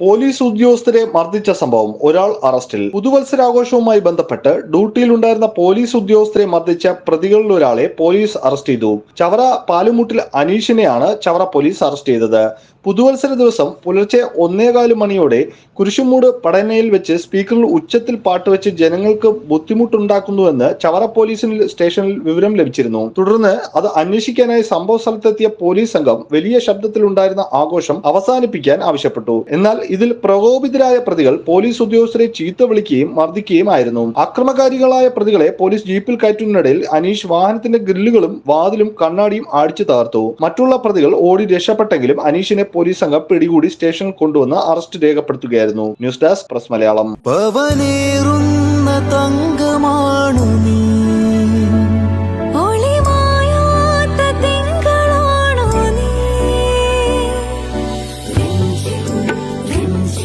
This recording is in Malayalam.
പോലീസ് ഉദ്യോഗസ്ഥരെ മർദ്ദിച്ച സംഭവം ഒരാൾ അറസ്റ്റിൽ. പുതുവത്സരാഘോഷവുമായി ബന്ധപ്പെട്ട് ഡ്യൂട്ടിയിലുണ്ടായിരുന്ന പോലീസ് ഉദ്യോഗസ്ഥരെ മർദ്ദിച്ച പ്രതികളിൽ ഒരാളെ പോലീസ് അറസ്റ്റ് ചെയ്തു. ചവറ പാലുമുട്ടിൽ അനീഷിനെയാണ് ചവറ പോലീസ് അറസ്റ്റ് ചെയ്തത്. പുതുവത്സര ദിവസം പുലർച്ചെ ഒന്നേകാൽ മണിയോടെ കുരിശുമൂട് പടനയിൽ വെച്ച് സ്പീക്കറിൽ ഉച്ചത്തിൽ പാട്ടുവെച്ച് ജനങ്ങൾക്ക് ബുദ്ധിമുട്ടുണ്ടാക്കുന്നുവെന്ന് ചവറ പോലീസിന് സ്റ്റേഷനിൽ വിവരം ലഭിച്ചിരുന്നു. തുടർന്ന് അത് അന്വേഷിക്കാനായി സംഭവ സ്ഥലത്തെത്തിയ പോലീസ് സംഘം വലിയ ശബ്ദത്തിലുണ്ടായിരുന്ന ആഘോഷം അവസാനിപ്പിക്കാൻ ആവശ്യപ്പെട്ടു. എന്നാൽ ഇതിൽ പ്രകോപിതരായ പ്രതികൾ പോലീസ് ഉദ്യോഗസ്ഥരെ ചീത്ത വിളിക്കുകയും മർദ്ദിക്കുകയും ആയിരുന്നു. അക്രമകാരികളായ പ്രതികളെ പോലീസ് ജീപ്പിൽ കയറ്റുന്നതിനിടയിൽ അനീഷ് വാഹനത്തിന്റെ ഗ്രില്ലുകളും വാതിലും കണ്ണാടിയും അടിച്ചു തകർത്തു. മറ്റുള്ള പ്രതികൾ ഓടി രക്ഷപ്പെട്ടെങ്കിലും അനീഷിനെ പോലീസ് സംഘം പിടികൂടി സ്റ്റേഷനിൽ കൊണ്ടുവന്ന് arrest രേഖപ്പെടുത്തുകയായിരുന്നു. News desk press Malayalam. തങ്കമാണു